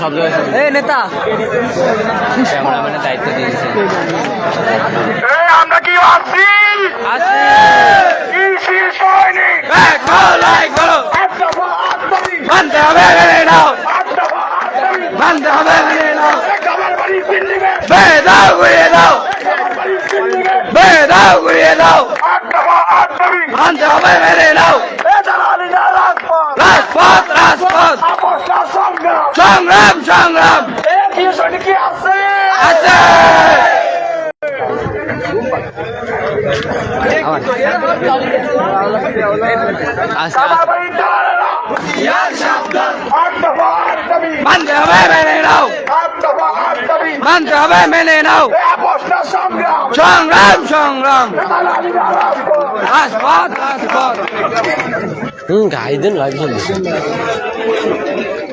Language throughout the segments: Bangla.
সব জায়গায় এই নেতা। ক্যামেরাম্যানের দায়িত্ব দিয়েছে আমরা কি দাবি মানতে হবে বেদাও ঘুরিয়ে দাও। বেদাও ঘুরিয়ে দাও। নাও এ না রাজপথ রাজপথ রাজপথ। সংগ্রাম সংগ্রাম আছে আছে। মানতে হবে, মেনে নাও। মানতে হবে, মেনে নাও। সংগ্রাম সংগ্রাম। হুম গাই দিন লাইভ চলছে এ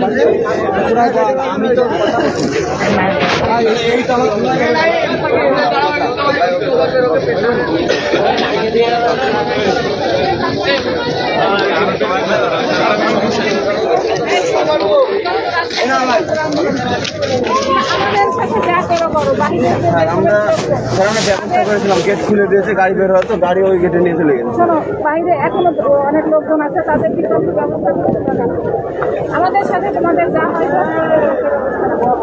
আমাদের পুরা আমি তো কথা আমরা ধরনের ব্যবস্থা করেছিলাম গেট খুলে দিয়েছে গাড়ি বের গাড়ি ওই গেটে নিয়ে চলে গেছে বাইরে এখনও অনেক লোকজন আছে আমাদের সাথে তোমাদের যা হয়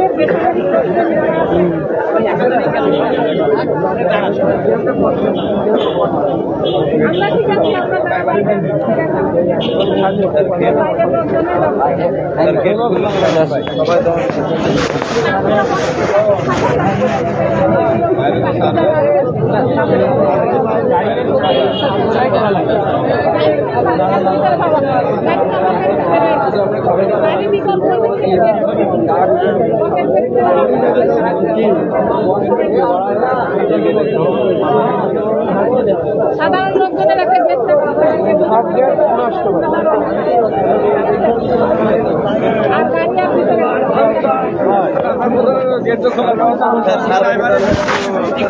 লোকজন যারা আছে, আমাদের লোকজনগুলো যাতে আমাদের বেসরকারি লোকজন যারা আমরা ঠিক আছে আমরা যারা বাইরে বাইরের লোকজনের সাধারণ লোকজনের একটা গেট আর গাড়ি আর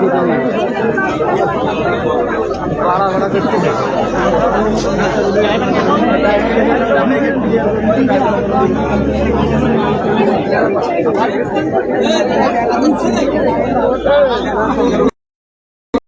ভিতরে ¡Vamos!